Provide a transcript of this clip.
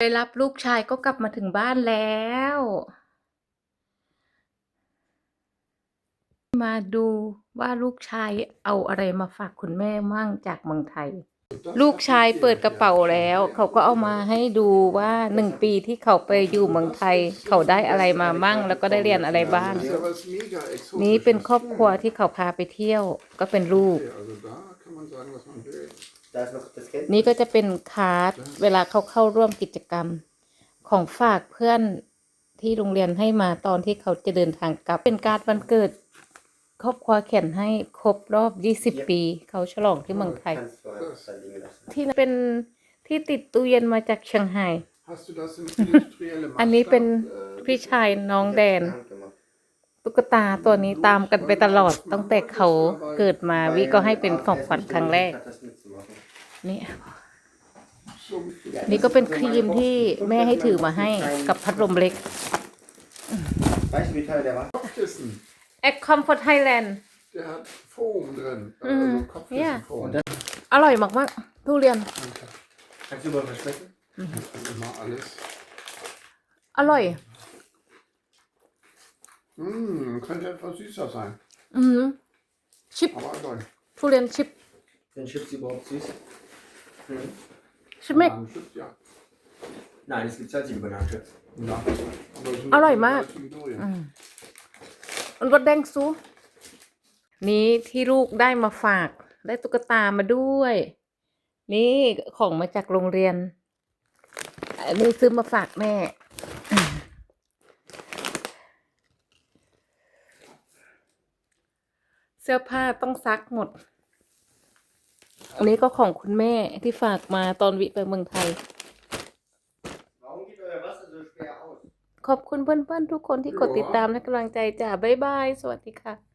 ไปรับลูกชายก็กลับมาถึงบ้านแล้ว มาดูว่าลูกชายเอาอะไรมาฝากคุณแม่มั่งจากเมืองไทย ลูกชายเปิดกระเป๋าแล้ว เขาก็เอามาให้ดูว่าหนึ่งปีที่เขาไปอยู่เมืองไทย เขาได้อะไรมามั่ง แล้วก็ได้เรียนอะไรบ้าง นี้เป็นครอบครัวที่เขาพาไปเที่ยวก็เป็นลูก Okay, Also da kann man sagen, was man will. Da ist noch das Geld. นี่ก็จะเป็นคาร์ดเวลาเขาเข้าร่วมกิจกรรม ของฝากเพื่อนที่โรงเรียนให้มาตอนที่เขาจะเดินทางกลับ เป็นการ์ดวันเกิด ครอบครัวเขียนให้ครบรอบ 20 ปี เขาฉลองที่เมืองไทย Kannst du einfach da liegen lassen. ที่เป็นที่ติดตู้เย็นมาจากเชียงไฮ้ Hast du das im industriellen อันนี้เป็น Maßstab, äh, พี่ชายน้องแดน Per Hand gemacht. ตุ๊กตาตัวนี้ตามกันไปตลอดตั้งแต่เขาเกิดมาวิก็ให้เป็นของขวัญครั้งแรก Hat das mitzumachen. นี่ so นี่ก็เป็นครีมที่แม่ให้ถือมาให้กับพัดลมเล็ก Weißt du, wie teuer der war? Kopfkissen. แอคคอมฟอร์ไทยแลนด์ Der hat Foam drin. Mhm, Also Kopfkissenfoam. Und dann อร่อยมากๆทุเรียน Danke. kannst du mal versprechen? Das ist immer alles. อร่อย Mm, könnte etwas süßer sein. อืมชิป Aber toll. ทุเรียนชิป Sind Chips überhaupt süß? Hm. ชิปเมก Bananenchips, ja. Nein, es gibt salzige Bananenchips. ja. Aber so Alloy, so Marc. zum Durian. มันก็แดงซูนี้ที่ลูกได้มาฝาก ได้ตุ๊กตามาด้วย นี่ของมาจากโรงเรียนอันนี้ซื้อมาฝากแม่ เสื้อผ้าต้องซักหมด อันนี้ก็ของคุณแม่ที่ฝากมาตอนวิไปเมืองไทย ขอบคุณเพื่อนๆทุกคนที่กดติดตามและกำลังใจจ้าบ๊ายบาย สวัสดีค่ะ